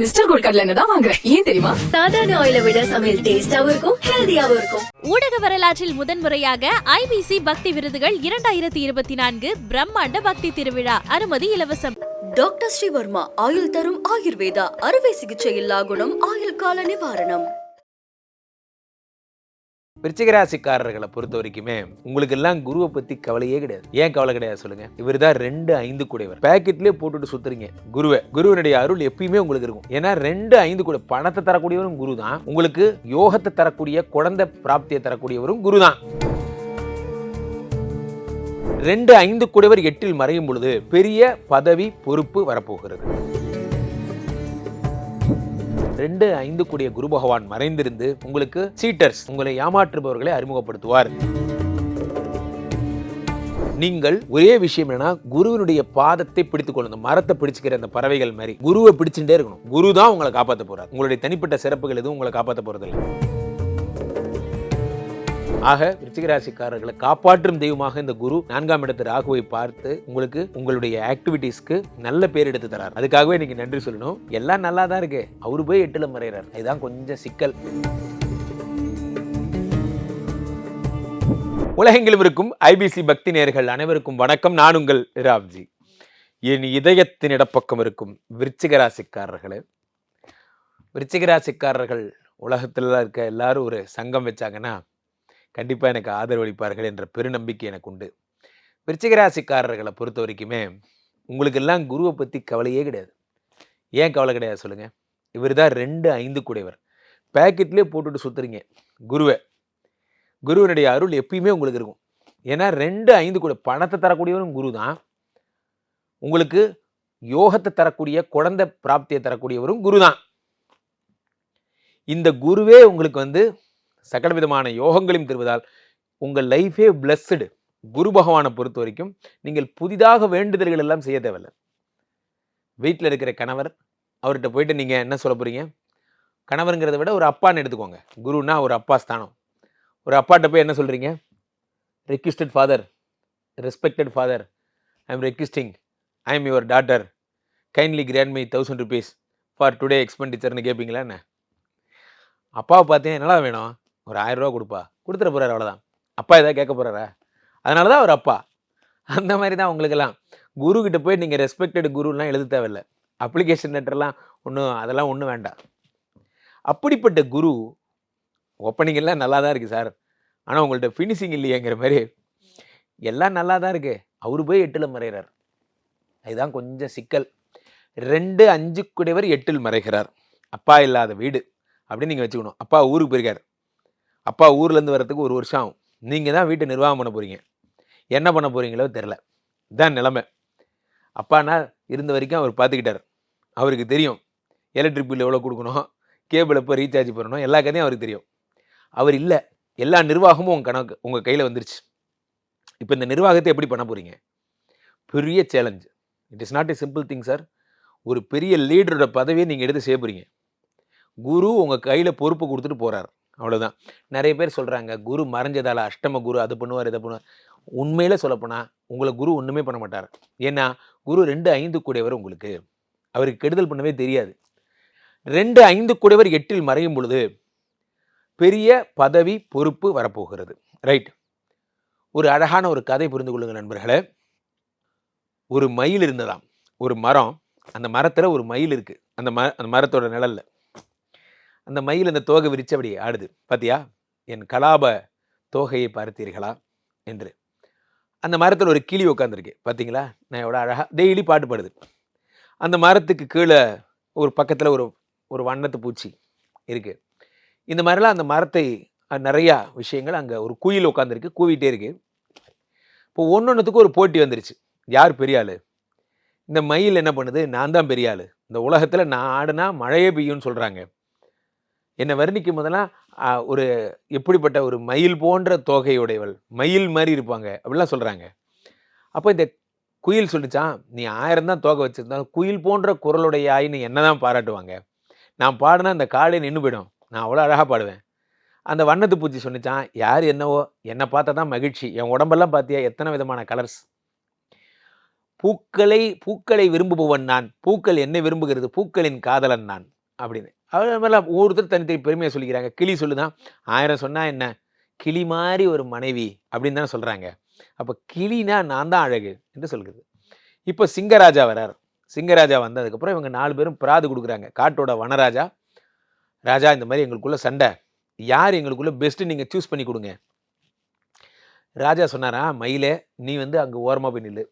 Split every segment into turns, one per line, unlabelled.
Mister gold கடலை தான் வாங்குறேன் ஏன் தெரியுமா?
சாதாரண ஆயிலை விட சமையல் டேஸ்டாவும் இருக்கும் ஹெல்தியாவும் இருக்கும்.
ஊடக வரலாற்றில் முதன்முறையாக ஐபிசி பக்தி விருதுகள் இரண்டாயிரத்தி இருபத்தி நான்கு பிரம்மாண்ட பக்தி திருவிழா அனுமதி இலவசம்.
டாக்டர் ஸ்ரீவர்மா ஆயுள் தரும் ஆயுர்வேதா அறுவை சிகிச்சை இல்லா குணம் ஆயுள் கால நிவாரணம்.
விருச்சிகராசிக்காரர்களை பொறுத்த வரைக்குமே உங்களுக்கு எல்லாம் குருவை பத்தி கவலையே கிடையாது. ஏன் கவலை கிடையாது சொல்லுங்க? இவர் தான் ரெண்டு ஐந்து கூடையவர். பேக்கெட்லயே போட்டுட்டு சுத்துறீங்க. குருவை. குருவனுடைய அருள் எப்பயுமே உங்களுக்கு இருக்கும். ஏன்னா ரெண்டு ஐந்து கூட பணத்தை தரக்கூடியவரும் குரு தான் உங்களுக்கு யோகத்தை தரக்கூடிய குழந்தை பிராப்தியை தரக்கூடியவரும் குரு தான் ரெண்டு ஐந்து குடைவர் எட்டில் மறையும் பொழுது பெரிய பதவி பொறுப்பு வரப்போகிறது. ரெண்டு ஐந்து கூடிய குரு பகவான் மறைந்திருந்து உங்களுக்கு சீட்டர்ஸ் உங்களை ஏமாற்றுபவர்களை அறிமுகப்படுத்துவார். நீங்கள் ஒரே விஷயம் என்னன்னா குருவினுடைய பாதத்தை பிடித்துக் கொள்ளும் மரத்தை பிடிச்சிக்கிற அந்த பறவைகள் மாதிரி. குருவை பிடிச்சுட்டே இருக்கணும். குரு தான் உங்களை காப்பாற்ற போறாரு. உங்களுடைய தனிப்பட்ட சிறப்புகள் எதுவும் உங்களை காப்பாற்ற போறதில்லை. ஆக விருச்சிகராசிக்காரர்களை காப்பாற்றும் தெய்வமாக இந்த குரு நான்காம் இடத்து ராகுவை பார்த்து உங்களுக்கு உங்களுடைய ஆக்டிவிட்டீஸ்க்கு நல்ல பேர் எடுத்து தரார். அதுக்காகவே இன்னைக்கு நன்றி சொல்லணும். எல்லாம் நல்லா தான் இருக்கு. அவரு போய் எட்டுல மறைகிறார் இதுதான் கொஞ்சம் சிக்கல். உலகெங்கிலும் இருக்கும் ஐபிசி பக்தி நேர்கள் அனைவருக்கும் வணக்கம். நான் உங்கள் ராவ்ஜி என் இதயத்தின் இடப்பக்கம் இருக்கும் விருச்சிகராசிக்காரர்களே. விருச்சிகராசிக்காரர்கள் உலகத்தில் ராசிக்காரர்கள் இருக்க. எல்லாரும் ஒரு சங்கம் வச்சாங்கன்னா கண்டிப்பாக எனக்கு ஆதரவளிப்பார்கள் என்ற பெருநம்பிக்கை எனக்கு உண்டு. விருச்சிகராசிக்காரர்களை பொறுத்த வரைக்குமே உங்களுக்கெல்லாம் குருவை பற்றி கவலையே கிடையாது. ஏன் கவலை கிடையாது சொல்லுங்கள் இவர் தான் ரெண்டு ஐந்து கூடையவர். பேக்கெட்லேயே போட்டுட்டு சுற்றுறீங்க குருவை. குருவினுடைய அருள் எப்பயுமே உங்களுக்கு இருக்கும். ஏன்னா ரெண்டு ஐந்து கூட பணத்தை தரக்கூடியவரும் குரு தான். உங்களுக்கு யோகத்தை தரக்கூடிய குழந்தை பிராப்தியை தரக்கூடியவரும் குரு தான். இந்த குருவே உங்களுக்கு வந்து சகல விதமான யோகங்களையும் தருவதால் உங்கள் லைஃபே பிளஸ்டு குரு பகவானை பொறுத்த வரைக்கும் நீங்கள் புதிதாக வேண்டுதல்கள் எல்லாம் செய்ய தேவையில்லை. வீட்டில் இருக்கிற கணவர் அவர்கிட்ட போயிட்டு நீங்கள் என்ன சொல்ல போகிறீங்க கணவருங்கிறத விட ஒரு அப்பான்னு எடுத்துக்கோங்க. குருனா ஒரு அப்பா ஸ்தானம். ஒரு அப்பாட்ட போய் என்ன சொல்கிறீங்க requested father respected father I am requesting I am your daughter kindly grant my thousand rupees for today எக்ஸ்பெண்டிச்சர்னு கேட்பீங்களா என்ன? அப்பாவை பார்த்தீங்கன்னா என்னடா வேணும்? ஒரு ஆயிரம் ரூபா கொடுப்பா. கொடுத்துட போகிறாரு அவ்வளோதான் அப்பா ஏதாவது கேட்க போகிறாரா அதனால தான் அவர் அப்பா. அந்த மாதிரி தான் உங்களுக்கெல்லாம். குரு கிட்ட போய் நீங்கள் ரெஸ்பெக்டட் குருலாம் எழுத தேவையில்ல. அப்ளிகேஷன் லெட்டர்லாம் ஒன்றும் அதெல்லாம் ஒன்றும் வேண்டாம். அப்படிப்பட்ட குரு ஓப்பனிங் எல்லாம் நல்லா தான் இருக்குது சார். ஆனால் உங்கள்கிட்ட ஃபினிஷிங் இல்லையேங்கிற மாதிரி எல்லாம் நல்லா தான் இருக்குது அவர் போய் எட்டில் மறைகிறார். இதுதான் கொஞ்சம் சிக்கல். ரெண்டு அஞ்சு குடைவர் எட்டில் மறைகிறார். அப்பா இல்லாத வீடு அப்படின்னு நீங்கள் வச்சுக்கணும். அப்பா ஊருக்கு போயிருக்கார். அப்பா ஊர்லேருந்து வர்றதுக்கு ஒரு வருஷம் ஆகும். நீங்கள் தான் வீட்டை நிர்வாகம் பண்ண போகிறீங்க என்ன பண்ண போகிறீங்களோ தெரில இதான் நிலமை. அப்பானா இருந்த வரைக்கும் அவர் பார்த்துக்கிட்டார். அவருக்கு தெரியும். எலக்ட்ரிக் பில் எவ்வளோ கொடுக்கணும்? கேபிள் எப்போ ரீசார்ஜ் பண்ணணும்? எல்லா கதையும் அவருக்கு தெரியும். அவர் இல்லை. எல்லா நிர்வாகமும் உங்கள் கணக்கு உங்கள் கையில் வந்துருச்சு. இப்போ இந்த நிர்வாகத்தை எப்படி பண்ண போகிறீங்க பெரிய challenge it is not a simple thing sir ஒரு பெரிய லீடரோட பதவியை நீங்கள் எடுத்து செய்ய போகிறீங்க குரு உங்கள் கையில் பொறுப்பு கொடுத்துட்டு போகிறார் அவ்வளோதான் நிறைய பேர் சொல்கிறாங்க குரு மறைஞ்சதால அஷ்டம குரு அது பண்ணுவார் இதை பண்ணுவார். உண்மையில் சொல்லப்போனால் உங்களை குரு ஒன்றுமே பண்ண மாட்டார். ஏன்னா குரு ரெண்டு ஐந்து கூடையவர் உங்களுக்கு. அவருக்கு கெடுதல் பண்ணவே தெரியாது. ரெண்டு ஐந்து கூடையவர் எட்டில் மறையும் பொழுது பெரிய பதவி பொறுப்பு வரப்போகிறது. ரைட் ஒரு அழகான ஒரு கதை புரிந்து கொள்ளுங்க நண்பர்களே. ஒரு மயில் இருந்ததாம். ஒரு மரம் அந்த மரத்தில் ஒரு மயில் இருக்குது அந்த ம அந்த மரத்தோட நிழலில். அந்த மயில் அந்த தோகை விரிச்சு அப்படி ஆடுது. பார்த்தியா என் கலாப தோகையை பார்த்தீர்களா? என்று. அந்த மரத்தில் ஒரு கிளி உட்காந்துருக்கு பார்த்தீங்களா நான் எவ்வளோ அழகாக டெய்லி பாட்டு பாடுது. அந்த மரத்துக்கு கீழே ஒரு பக்கத்தில் ஒரு ஒரு வண்ணத்து பூச்சி இருக்குது இந்த மாதிரிலாம் அந்த மரத்தை நிறையா விஷயங்கள் அங்கே ஒரு குயில் உட்காந்துருக்கு கூவிட்டே இருக்கு. இப்போ ஒன்னொன்றுத்துக்கும் ஒரு போட்டி வந்துருச்சு. யார் பெரிய ஆள்? இந்த மயில் என்ன பண்ணுது? நான் தான் பெரிய ஆள். இந்த உலகத்தில் நான் ஆடுனா மழையே பெய்யும்னு சொல்கிறாங்க என்னை வர்ணிக்கும் போதெல்லாம் ஒரு எப்படிப்பட்ட ஒரு மயில் போன்ற தோகையுடையவள். மயில் மாதிரி இருப்பாங்க. அப்படிலாம் சொல்கிறாங்க அப்போ இந்த குயில் சொல்லிச்சான் நீ ஆயிரம் தான் தோகை வச்சிருந்தாலும் குயில் போன்ற குரலுடைய ஆயின்னு என்ன தான் பாராட்டுவாங்க. நான் பாடினா அந்த காலே நின்று போயிடும். நான் அவ்வளோ அழகாக பாடுவேன். அந்த வண்ணத்து பூச்சி சொன்னிச்சான் யார் என்னவோ என்னை பார்த்தா தான் மகிழ்ச்சி. என் உடம்பெல்லாம் பார்த்தியா எத்தனை விதமான கலர்ஸ் பூக்களை பூக்களை விரும்புபவன் நான். பூக்கள் என்னை விரும்புகிறது பூக்களின் காதலன் நான். அப்படின்னு. அது மாதிரிலாம் ஒவ்வொருத்தர் தனித்தனி பெருமையை சொல்லிக்கிறாங்க. கிளி சொல்லுதான் ஆயிரம் சொன்னால் என்ன? கிளி மாதிரி ஒரு மனைவி அப்படின்னு தானே சொல்கிறாங்க அப்போ கிளினா நான் தான் அழகு என்று சொல்கிறது. இப்போ சிங்கராஜா வரார். சிங்கராஜா வந்ததுக்கப்புறம் இவங்க நாலு பேரும் பிராது கொடுக்குறாங்க. காட்டோட வனராஜா ராஜா இந்த மாதிரி எங்களுக்குள்ள சண்டை. யார் எங்களுக்குள்ளே பெஸ்ட்டு நீங்கள் சூஸ் பண்ணி கொடுங்க. ராஜா சொன்னாரா மயிலே நீ வந்து அங்கே ஓரமாக போய் நில்லு.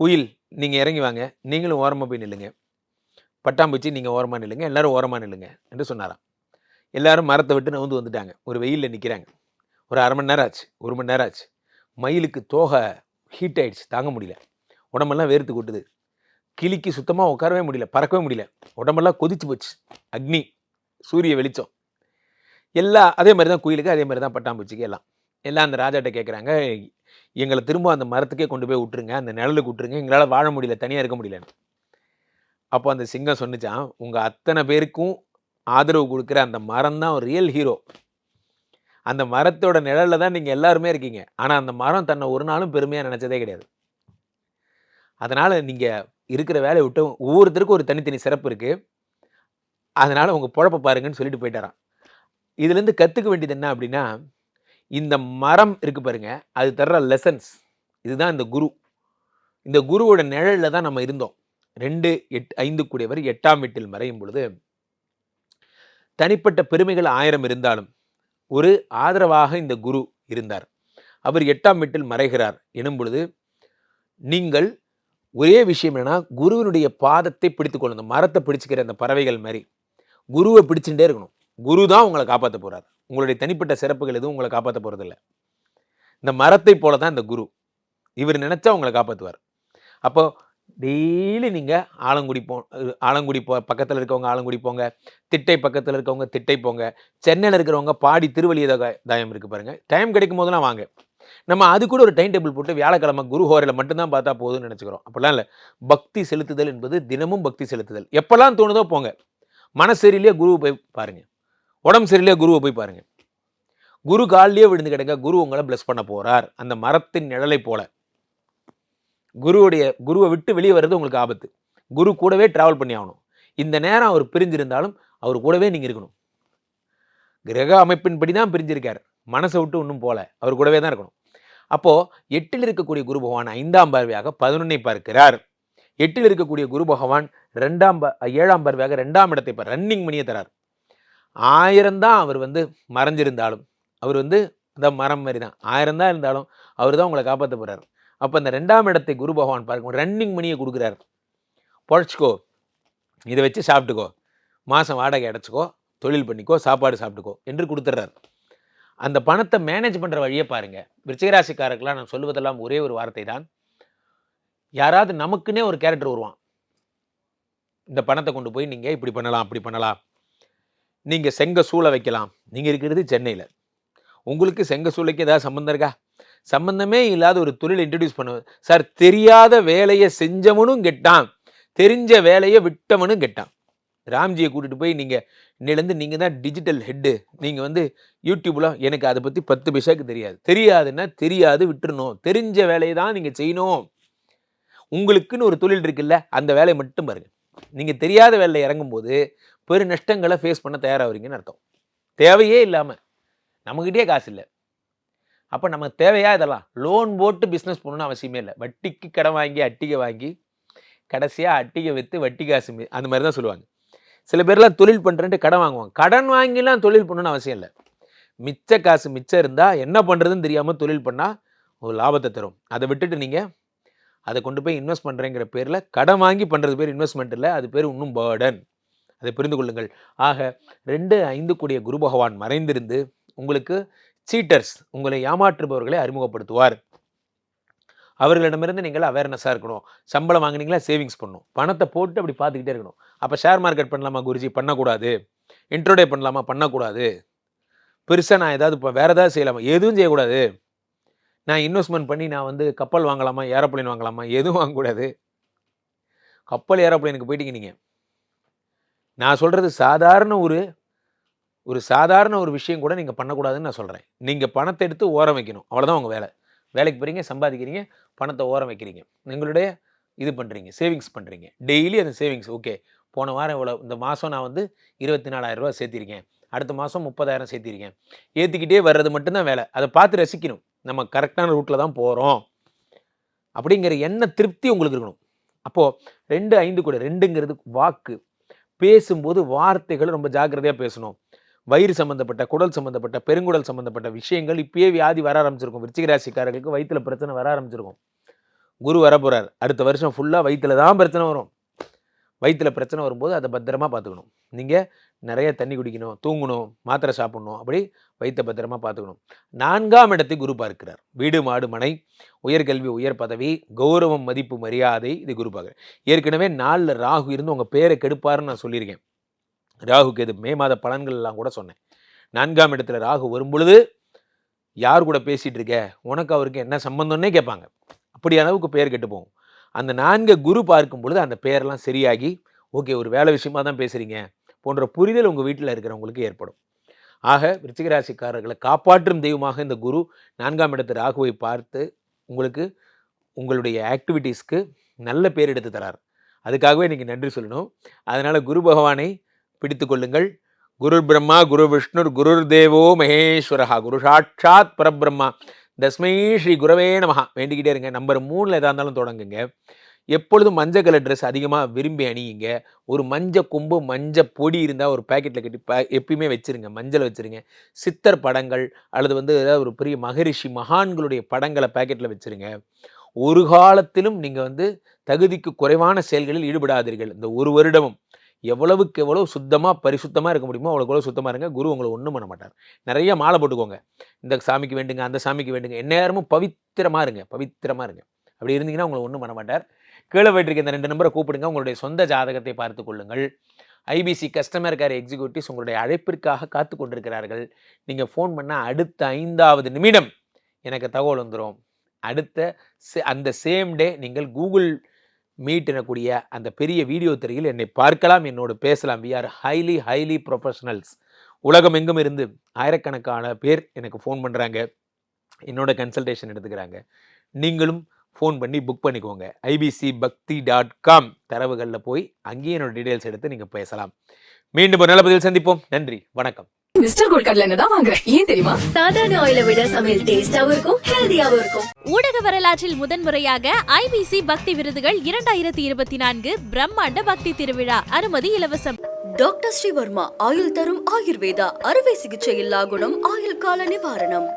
குயில் நீங்கள் இறங்கி வாங்க. நீங்களும் ஓரமாக போய் நில்லுங்க. பட்டாம்பூச்சி நீங்கள் ஓரமாக நில்லுங்க எல்லோரும் ஓரமாக நில்லுங்க என்று சொன்னாராம். எல்லாரும் மரத்தை விட்டு நவுந்து வந்துட்டாங்க. ஒரு வெயிலில் நிற்கிறாங்க ஒரு அரை மணி நேரம் ஆச்சு. ஒரு மணி நேரம் ஆச்சு. மயிலுக்கு தோகை ஹீட் ஆகிடுச்சு தாங்க முடியல. உடம்பெல்லாம் வேர்த்து கொட்டுது. கிளிக்கு சுத்தமாக உட்காரவே முடியல. பறக்கவே முடியல. உடம்பெல்லாம் கொதிச்சு போச்சு. அக்னி சூரிய வெளிச்சம். எல்லா அதே மாதிரி தான் குயிலுக்கு அதே மாதிரி தான் பட்டாம்பூச்சிக்கு எல்லாம். எல்லாம் அந்த ராஜாட்ட கேட்குறாங்க எங்களை திரும்ப அந்த மரத்துக்கே கொண்டு போய் விட்டுருங்க. அந்த நிழலுக்கு விட்டுருங்க. எங்களால் வாழ முடியல. தனியாக இருக்க முடியலன்னு. அப்போ அந்த சிங்கம் சொன்னிச்சான் உங்கள் அத்தனை பேருக்கும் ஆதரவு கொடுக்குற அந்த மரம் தான் ரியல் ஹீரோ அந்த மரத்தோட நிழலில் தான் நீங்கள் எல்லாருமே இருக்கீங்க. ஆனால் அந்த மரம் தன்னை ஒரு நாளும் பெருமையாக நினச்சதே கிடையாது. அதனால் நீங்கள் இருக்கிற வேலையை விட்டு ஒவ்வொருத்தருக்கும் ஒரு தனித்தனி சிறப்பு இருக்குது அதனால் உங்கள் பொழப்ப பாருங்கன்னு சொல்லிட்டு போயிட்டாரான் இதுலேருந்து கற்றுக்க வேண்டியது என்ன அப்படின்னா இந்த மரம் இருக்கு பாருங்க அது தர்ற லெசன்ஸ் இதுதான் இந்த குரு. இந்த குருவோட நிழலில் தான் நம்ம இருந்தோம். ரெண்டு எட் ஐந்து கூடியவர் எட்டாம் வீட்டில் மறையும் பொழுது தனிப்பட்ட பெருமைகள் ஆயிரம் இருந்தாலும் ஒரு ஆதரவாக இந்த குரு இருந்தார். அவர் எட்டாம் வீட்டில் மறைகிறார் எனும் பொழுது நீங்கள் ஒரே விஷயம் என்னன்னா குருவினுடைய பாதத்தை பிடித்துக்கொள்ளும் இந்த மரத்தை பிடிச்சிக்கிற அந்த பறவைகள் மாதிரி. குருவை பிடிச்சுட்டே இருக்கணும். குரு தான் உங்களை காப்பாற்ற போகிறார் உங்களுடைய தனிப்பட்ட சிறப்புகள் எதுவும் உங்களை காப்பாற்ற போகிறதில்ல இந்த மரத்தை போல தான் இந்த குரு. இவர் நினச்சா உங்களை காப்பாற்றுவார் அப்போ டெய்லி நீங்கள் ஆலங்குடி போ ஆலங்குடி போ பக்கத்தில் இருக்கவங்க ஆலங்குடி போங்க திட்டை பக்கத்தில் இருக்கவங்க திட்டை போங்க சென்னையில் இருக்கிறவங்க பாடி திருவள்ளிய தாயம் இருக்குது பாருங்கள் டைம் கிடைக்கும் போதெல்லாம் வாங்க. நம்ம அது கூட ஒரு டைம் டேபிள் போட்டு வியாழக்கிழமை குரு ஹோரையில் மட்டும்தான் பார்த்தா போதும்னு நினச்சிக்கிறோம். அப்படிலாம் இல்லை. பக்தி செலுத்துதல் என்பது தினமும் பக்தி செலுத்துதல். எப்போல்லாம் தோணுதோ போங்க. மனசு குருவை போய் பாருங்கள் உடம்பு சரியில்லையே குருவை போய் பாருங்கள் குரு காலிலேயே விழுந்து கிடங்க குரு உங்களை பிளஸ் பண்ண போகிறார் அந்த மரத்தின் நிழலை போல. குருவுடைய குருவை விட்டு வெளியே வர்றது உங்களுக்கு ஆபத்து. குரு கூடவே ட்ராவல் பண்ணி ஆகணும். இந்த நேரம் அவர் பிரிஞ்சிருந்தாலும் அவர் கூடவே நீங்க இருக்கணும். கிரக அமைப்பின்படி தான் பிரிஞ்சிருக்கார். மனசை விட்டு ஒன்றும் போல அவர் கூடவே தான் இருக்கணும். அப்போ எட்டில் இருக்கக்கூடிய குரு பகவான் ஐந்தாம் பார்வையாக பதினொன்னை பார்க்கிறார். எட்டில் இருக்கக்கூடிய குரு பகவான் ரெண்டாம் ப- ஏழாம் பார்வையாக ரெண்டாம் இடத்தை இப்போ ரன்னிங் மணியை தரார். ஆயிரம் தான் அவர் வந்து மறைஞ்சிருந்தாலும் அவர் வந்து அந்த மரம் மாதிரி தான். ஆயிரம் தான் இருந்தாலும் அவர் தான் உங்களை காப்பாற்ற போகிறார் அப்போ இந்த ரெண்டாம் இடத்தை குரு பகவான் பாருங்க ரன்னிங் மணியை கொடுக்குறார். பொழைச்சிக்கோ இதை வச்சு சாப்பிட்டுக்கோ மாதம் வாடகை அடைச்சிக்கோ தொழில் பண்ணிக்கோ சாப்பாடு சாப்பிட்டுக்கோ என்று கொடுத்துட்றாரு. அந்த பணத்தை மேனேஜ் பண்ணுற வழியை பாருங்கள் விருச்சிகராசிக்காரர்களாக நான் சொல்லுவதெல்லாம் ஒரே ஒரு வார்த்தை தான் யாராவது நமக்குன்னே ஒரு கேரக்டர் வருவான். இந்த பணத்தை கொண்டு போய் நீங்கள் இப்படி பண்ணலாம் அப்படி பண்ணலாம். நீங்கள் செங்க சூளை வைக்கலாம். நீங்கள் இருக்கிறது சென்னையில். உங்களுக்கு செங்க சூளைக்கு ஏதாவது சம்மந்தம் இருக்கா? சம்பந்தமே இல்லாத ஒரு தொழிலை இன்ட்ரடியூஸ் பண்ண சார் தெரியாத வேலையை செஞ்சவனும் கெட்டான். தெரிஞ்ச வேலையை விட்டவனும் கெட்டான். ராம்ஜியை கூட்டிகிட்டு போய் நீங்கள் இன்னிலேருந்து நீங்கள் தான் டிஜிட்டல் ஹெட்டு நீங்கள் வந்து யூடியூப்பில் எனக்கு அதை பற்றி பத்து பைசாக்கு தெரியாது. தெரியாதுன்னா தெரியாது விட்டுறணும். தெரிஞ்ச வேலையை தான் நீங்கள் செய்யணும். உங்களுக்குன்னு ஒரு தொழில் இருக்குல்ல அந்த வேலையை மட்டும் பாருங்கள் நீங்கள் தெரியாத வேலையில் இறங்கும்போது பெரு நஷ்டங்களை ஃபேஸ் பண்ண தயாராகிறீங்கன்னு அர்த்தம். தேவையே இல்லாமல் நம்மக்கிட்டே காசு இல்லை. அப்போ நமக்கு தேவையா இதெல்லாம்? லோன் போட்டு பிஸ்னஸ் பண்ணணும்னு அவசியமே இல்லை. வட்டிக்கு கடன் வாங்கி அட்டிகை வாங்கி கடைசியாக அட்டிகை விற்று வட்டி காசு அந்த மாதிரி தான் சொல்லுவாங்க. சில பேர்லாம் தொழில் பண்ணுறேன்ட்டு கடன் வாங்குவாங்க. கடன் வாங்கிலாம் தொழில் பண்ணணும்னு அவசியம் இல்லை. மிச்ச காசு மிச்சம் இருந்தால் என்ன பண்ணுறதுன்னு தெரியாமல் தொழில் பண்ணால் ஒரு லாபத்தை தரும். அதை விட்டுட்டு நீங்கள் அதை கொண்டு போய் இன்வெஸ்ட் பண்ணுறேங்கிற பேரில் கடன் வாங்கி பண்ணுறது பேர் இன்வெஸ்ட்மெண்ட் இல்லை. அது பேர் இன்னும் பேர்டன் அதை புரிந்து கொள்ளுங்கள். ஆக ரெண்டு ஐந்து கூடிய குரு பகவான் மறைந்திருந்து உங்களுக்கு சீட்டர்ஸ் உங்களை ஏமாற்றுபவர்களை அறிமுகப்படுத்துவார். அவர்களிடமிருந்து நீங்கள் அவேர்னஸாக இருக்கணும். சம்பளம் வாங்குனீங்களா சேவிங்ஸ் பண்ணணும். பணத்தை போட்டு அப்படி பார்த்துக்கிட்டே இருக்கணும். அப்போ ஷேர் மார்க்கெட் பண்ணலாமா குருஜி? பண்ணக்கூடாது. இன்ட்ரோடே பண்ணலாமா? பண்ணக்கூடாது. பெருசாக நான் ஏதாவது இப்போ வேறு ஏதாவது செய்யலாமா? எதுவும் செய்யக்கூடாது. நான் இன்வெஸ்ட்மெண்ட் பண்ணி நான் வந்து கப்பல் வாங்கலாமா ஏரோப்ளேன் வாங்கலாமா? எதுவும் வாங்கக்கூடாது. கப்பல் ஏரோப்ளேனுக்கு போயிட்டீங்க நீங்கள் நான் சொல்கிறது சாதாரண ஒரு ஒரு சாதாரண ஒரு விஷயம் கூட நீங்கள் பண்ணக்கூடாதுன்னு நான் சொல்கிறேன் நீங்கள் பணத்தை எடுத்து ஓரம் வைக்கணும். அவ்வளோதான் உங்கள் வேலை. வேலைக்கு போகிறீங்க சம்பாதிக்கிறீங்க பணத்தை ஓரம் வைக்கிறீங்க. எங்களுடைய இது பண்ணுறீங்க சேவிங்ஸ் பண்ணுறீங்க டெய்லி அந்த சேவிங்ஸ் ஓகே போன வாரம் இவ்வளோ இந்த மாதம் நான் வந்து இருபத்தி நாலாயிரம் ரூபா சேர்த்திருக்கேன். அடுத்த மாதம் முப்பதாயிரம் சேர்த்திருக்கேன். ஏற்றிக்கிட்டே வர்றது மட்டும்தான் வேலை. அதை பார்த்து ரசிக்கணும். நம்ம கரெக்டான ரூட்டில் தான் போகிறோம் அப்படிங்கிற எண்ண திருப்தி உங்களுக்கு இருக்கணும். அப்போது ரெண்டு ஐந்து கூட ரெண்டுங்கிறது வாக்கு. பேசும்போது வார்த்தைகள் ரொம்ப ஜாக்கிரதையாக பேசணும். வயிறு சம்மந்தப்பட்ட குடல் சம்மந்தப்பட்ட பெருங்குடல் சம்மந்தப்பட்ட விஷயங்கள் இப்பயே வியாதி வர ஆரம்பிச்சிருக்கும். விருச்சிக ராசிக்காரர்களுக்கு வயிற்றுல பிரச்சனை வர ஆரம்பிச்சிருக்கும். குரு வர போகிறார் அடுத்த வருஷம் ஃபுல்லாக வயிற்றுல தான் பிரச்சனை வரும். வயிற்றில் பிரச்சனை வரும்போது அதை பத்திரமா பார்த்துக்கணும். நீங்கள் நிறைய தண்ணி குடிக்கணும் தூங்கணும் மாத்திரை சாப்பிடணும். அப்படி வயிற்ற பத்திரமா பார்த்துக்கணும். நான்காம் இடத்தை குரு பார்க்கிறார். வீடு மாடு மனை உயர்கல்வி உயர் பதவி கௌரவம் மதிப்பு மரியாதை இது குரு பார்க்குறார். ஏற்கனவே நாலில் ராகு இருந்து உங்கள் பேரை கெடுப்பாருன்னு நான் சொல்லியிருக்கேன். ராகுக்கு இது மே மாத பலன்கள் எல்லாம் கூட சொன்னேன். நான்காம் இடத்துல ராகு வரும்பொழுது யார் கூட பேசிகிட்டு இருக்க? உனக்கு அவருக்கு என்ன சம்பந்தம்னே கேட்பாங்க. அப்படி அளவுக்கு பேர் கெட்டு போகும். அந்த நான்கு குரு பார்க்கும் பொழுது அந்த பேரெல்லாம் சரியாகி ஓகே ஒரு வேலை விஷயமா தான் பேசுகிறீங்க போன்ற புரிதல் உங்கள் வீட்டில் இருக்கிறவங்களுக்கு ஏற்படும். ஆக ரிச்சிகராசிக்காரர்களை காப்பாற்றும் தெய்வமாக இந்த குரு நான்காம் இடத்து ராகுவை பார்த்து உங்களுக்கு உங்களுடைய ஆக்டிவிட்டீஸ்க்கு நல்ல பேர் எடுத்து தரார். அதுக்காகவே நீங்கள் நன்றி சொல்லணும். அதனால் குரு பகவானை பிடித்து கொள்ளுங்கள் குரு பிரம்மா குரு விஷ்ணுர் குருர் தேவோ மகேஸ்வரஹா. குரு சாட்சாத் பரபிரம்மா. தஸ்மை ஸ்ரீ குரவே நமஹா. வேண்டிக்கிட்டே இருங்க. நம்பர் மூணில் எதாக இருந்தாலும் தொடங்குங்க. எப்பொழுதும் மஞ்சள் கலர் ட்ரெஸ் அதிகமாக விரும்பி அணியுங்க. ஒரு மஞ்சள் கொம்பு மஞ்சள் பொடி இருந்தால் ஒரு பேக்கெட்டில் கட்டி ப எப்பயுமே வச்சுருங்க. மஞ்சள் வச்சுருங்க. சித்தர் படங்கள் அல்லது வந்து ஏதாவது ஒரு பெரிய மகரிஷி மகான்களுடைய படங்களை பேக்கெட்டில் வச்சுருங்க. ஒரு காலத்திலும் நீங்கள் வந்து தகுதிக்கு குறைவான செயல்களில் ஈடுபடாதீர்கள். இந்த ஒரு வருடமும் எவ்வளவுக்கு எவ்வளவு சுத்தமாக பரிசுத்தமாக இருக்க முடியுமோ அவ்வளோக்கு எவ்வளோ சுத்தமாக இருங்க. குரு உங்களை ஒன்றும் பண்ண மாட்டார். நிறைய மாலை போட்டுக்கோங்க. இந்த சாமிக்கு வேண்டுங்க அந்த சாமிக்கு வேண்டுங்க. எந்நேரமும் பவித்திரமாக இருங்க பவித்திரமாக இருங்க. அப்படி இருந்தீங்கன்னா உங்களை ஒன்றும் பண்ண மாட்டார். கீழே போயிட்டு இந்த ரெண்டு நம்பரை கூப்பிடுங்க. உங்களுடைய சொந்த ஜாதகத்தை பார்த்து கொள்ளுங்கள். ஐபிசி கஸ்டமர் கேர் எக்ஸிக்யூட்டிவ்ஸ் உங்களுடைய அழைப்பிற்காக காத்து கொண்டிருக்கிறார்கள். நீங்கள் ஃபோன் பண்ணால் அடுத்த ஐந்தாவது நிமிடம் எனக்கு தகவல் வந்துடும் அடுத்த சே- அந்த சேம் டே நீங்கள் கூகுள் மீட் எனக்கூடிய அந்த பெரிய வீடியோ திரையில் என்னை பார்க்கலாம் என்னோடு பேசலாம். We are highly highly professionals உலகம் எங்கும் இருந்து ஆயிரக்கணக்கான பேர் எனக்கு ஃபோன் பண்ணுறாங்க என்னோட கன்சல்டேஷன் எடுத்துக்கிறாங்க. நீங்களும் ஃபோன் பண்ணி புக் பண்ணிக்கோங்க. ஐபிசி பக்தி டாட் காம் தரவுகளில் போய் அங்கேயே என்னோடய டீடைல்ஸ் எடுத்து நீங்கள் பேசலாம். மீண்டும் ஒரு நல்ல பதில் சந்திப்போம். நன்றி. வணக்கம்.
மிஸ்டர் கோல்ட் கடலை எண்ணெய் தான் வாங்குறேன் ஏன் தெரியுமா?
சாதாரண ஆயில விட சமையல் டேஸ்டாவும் இருக்கும் ஹெல்தியாவும் இருக்கும்.
ஊடக வரலாற்றில் முதன்முறையாக ஐபிசி பக்தி விருதுகள் இரண்டாயிரத்தி இருபத்தி நான்கு பிரம்மாண்ட பக்தி திருவிழா அனுமதி இலவசம்.
டாக்டர் ஸ்ரீவர்மா ஆயுள் தரும் ஆயுர்வேதா அறுவை சிகிச்சை இல்லா குணம் ஆயுள் கால நிவாரணம்.